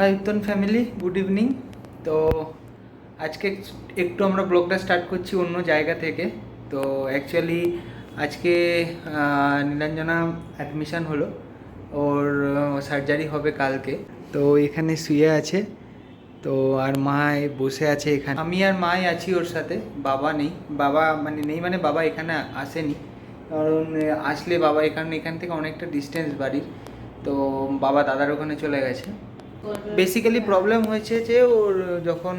High উত্তন family good evening তো আজকে একটু আমরা ব্লগটা স্টার্ট করছি অন্য জায়গা থেকে। তো অ্যাকচুয়ালি আজকে নীলাঞ্জনা অ্যাডমিশন হলো। ওর সার্জারি হবে কালকে। তো এখানে শুয়ে আছে। তো আর মা বসে আছে এখানে। আমি আর মাই আছি ওর সাথে, বাবা নেই। বাবা মানে নেই মানে বাবা এখানে আসেনি। কারণ আসলে বাবা এখানে, এখান থেকে অনেকটা ডিস্টেন্স বাড়ির। তো বাবা দাদার ওখানে চলে গেছে। বেসিক্যালি প্রবলেম হয়েছে যে ওর যখন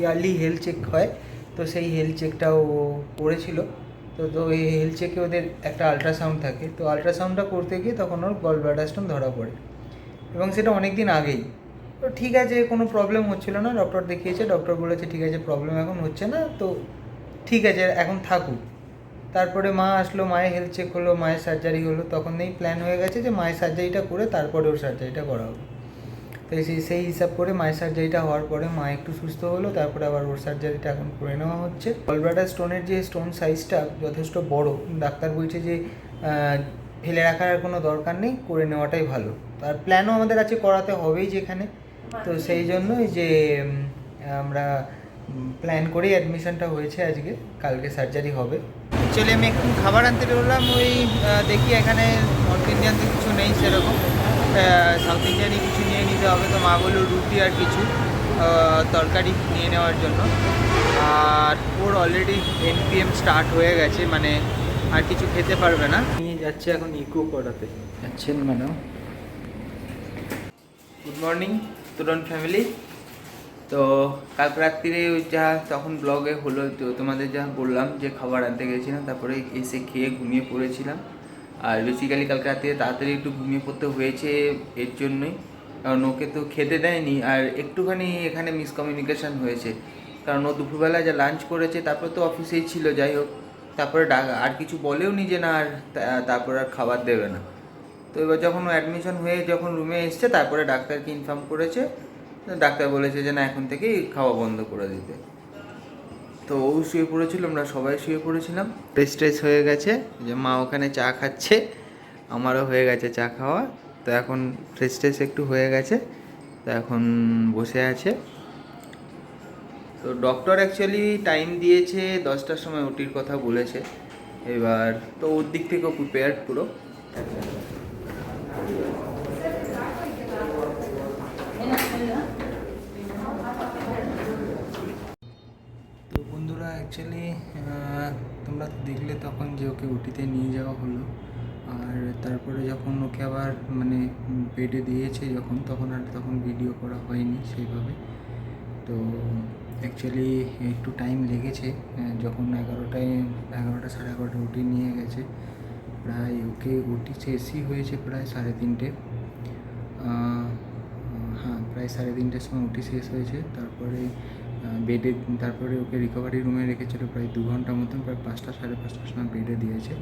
ইয়ারলি হেলথ চেক হয়, তো সেই হেলথ চেকটা ও করেছিল। তো তো এই হেলথ চেকে ওদের একটা আলট্রাসাউন্ড থাকে। তো আলট্রাসাউন্ডটা করতে গিয়ে তখন ওর গল ব্লাডার স্টোন ধরা পড়ে। এবং সেটা অনেক দিন আগেই। তো ঠিক আছে, কোনো প্রবলেম হচ্ছিল না। ডক্টর দেখিয়েছে ডক্টর বলেছে, ঠিক আছে প্রবলেম এখন হচ্ছে না। তো ঠিক আছে, এখন থাকুক। তারপরে মা আসলো, মায়ের হেলথ চেক হলো, মায়ের সার্জারি হলো। তখন এই প্ল্যান হয়ে গেছে যে মায়ের সার্জারিটা করে তারপরে ওর সার্জারিটা করা হবে। সেই সেই হিসাব করে মায়ের সার্জারিটা হওয়ার পরে মা একটু সুস্থ হলো, তারপরে আবার ওর সার্জারিটা এখন করে নেওয়া হচ্ছে। গলব্লাডার স্টোনের যে স্টোন সাইজটা যথেষ্ট বড়। ডাক্তার বলছে যে ফেলে রাখার আর কোনো দরকার নেই, করে নেওয়াটাই ভালো। তার প্ল্যানও আমাদের আছে করাতে হবেই যেখানে। তো সেই জন্যই যে আমরা প্ল্যান করেই অ্যাডমিশনটা হয়েছে আজকে। কালকে সার্জারি হবে। অ্যাকচুয়ালি আমি একটু খাবার আনতে বেরোলাম, ওই দেখি এখানে নর্থ ইন্ডিয়ান কিছু নেই সেরকম। সাউথ ইন্ডিয়ানই কিছু নিয়ে নিতে হবে তো মা বলল রুটি আর কিছু তরকারি নিয়ে নেওয়ার জন্য। আর ওর অলরেডি এনপিএম স্টার্ট হয়ে গেছে মানে আর কিছু খেতে পারবে না। নিয়ে যাচ্ছে এখন ইকো করাতে। যাচ্ছেন ম্যাডাম গুড মর্নিং তুরন ফ্যামিলি তো কাল রাত্রিরে ওই যা তখন ব্লগে হলো তো তোমাদের যা বললাম যে খাবার আনতে গেছিলাম তারপরে এসে খেয়ে ঘুমিয়ে পড়েছিলাম। আর বেসিক্যালি কালকে রাত্রিরে তাড়াতাড়ি একটু ঘুমিয়ে পড়তে হয়েছে এর জন্যই। কারণ ওকে তো খেতে দেয়নি আর একটুখানি এখানে মিসকমিউনিকেশন হয়েছে। কারণ ও দুপুরবেলা যা লাঞ্চ করেছে, তারপর তো অফিসেই ছিল, যাই হোক। তারপরে ডাক আর কিছু বলেও নি যে না আর তারপর আর খাবার দেবে না। তো এবার যখন ও অ্যাডমিশন হয়ে যখন রুমে এসছে, তারপরে ডাক্তারকে ইনফর্ম করেছে। ডাক্তার বলেছে যে না, এখন থেকেই খাওয়া বন্ধ করে দিতে। তো ও শুয়ে পড়েছিল, আমরা সবাই শুয়ে পড়েছিলাম। ফ্রেশ ট্রেশ হয়ে গেছে, যে মা ওখানে চা খাচ্ছে, আমারও হয়ে গেছে চা খাওয়া। তো এখন ফ্রেশ ট্রেশ একটু হয়ে গেছে, তো এখন বসে আছে। তো ডক্টর অ্যাকচুয়ালি টাইম দিয়েছে, দশটার সময় ওটির কথা বলেছে। এবার তো ওর দিক থেকেও প্রিপেয়ার্ড পুরো। তো অ্যাকচুয়ালি তোমরা দেখলে তখন যে ওকে ওটিতে নিয়ে যাওয়া হলো। আর তারপরে যখন ওকে আবার মানে বেডে দিয়েছে যখন, তখন আর তখন ভিডিও করা হয়নি সেইভাবে। তো অ্যাকচুয়ালি একটু টাইম লেগেছে যখন এগারোটায়, এগারোটা সাড়ে এগারোটা ওটি নিয়ে গেছে। প্রায় ওকে ওটি শেষই হয়েছে প্রায় সাড়ে তিনটে। হ্যাঁ প্রায় সাড়ে তিনটের সময় ওটি শেষ হয়েছে। তারপরে বেডে তারপরে ওকে রিকভারি রুমে রেখেছিল প্রায় দু ঘণ্টা মতন প্রায় পাঁচটা সাড়ে পাঁচটার সময় বেডে দিয়েছে।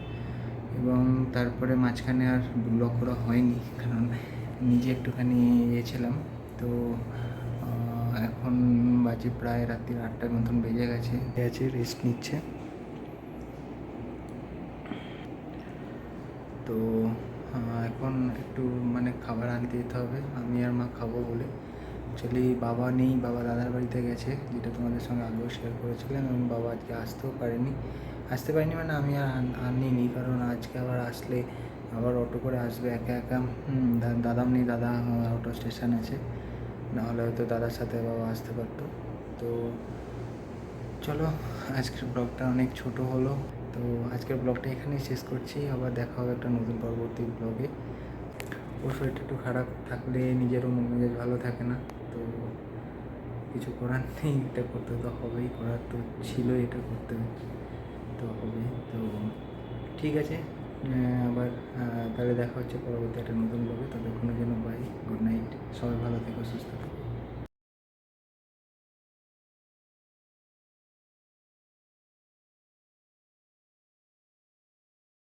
এবং তারপরে মাঝখানে আর ব্লক করা হয়নি কারণ নিজে একটুখানি ইয়ে ছিলাম। তো এখন বাজে প্রায় রাত্রি আটটার মতন বেজে গেছে। আছে রেস্ট নিচ্ছে। তো এখন একটু মানে খাবার আনতে যেতে হবে। আমি আর মা খাব বলে। অ্যাকচুয়ালি বাবা নেই, বাবা দাদার বাড়িতে গেছে, যেটা তোমাদের সঙ্গে আগেও শেয়ার করেছিলাম এবং বাবা আজকে আসতেও পারেনি। আসতে পারিনি মানে আমি আর আন- আনিনি কারণ আজকে আবার আসলে আবার অটো করে আসবে একা একা। দাদাও নেই, দাদা অটো স্টেশন আছে, নাহলে হয়তো দাদার সাথে বাবা আসতে পারতো। তো চলো, আজকের ব্লগটা অনেক ছোট হলো। তো আজকের ব্লগটা এখানেই শেষ করছি, আবার দেখা হবে একটা নতুন পরবর্তী ব্লগে ওর শরীরটা একটু খারাপ থাকলে নিজেরও মন মেজাজ ভালো থাকে না। তো কিছু করার নেই, এটা করতে তো হবেই, করার তো ছিল এটা করতে। তো হবে, তো ঠিক আছে। আবার তাহলে দেখা হচ্ছে পরবর্তী একটা নতুন ব্লগে ততক্ষণের জন্য বাই গুড নাইট সবাই ভালো থেকো, সুস্থ থেকো।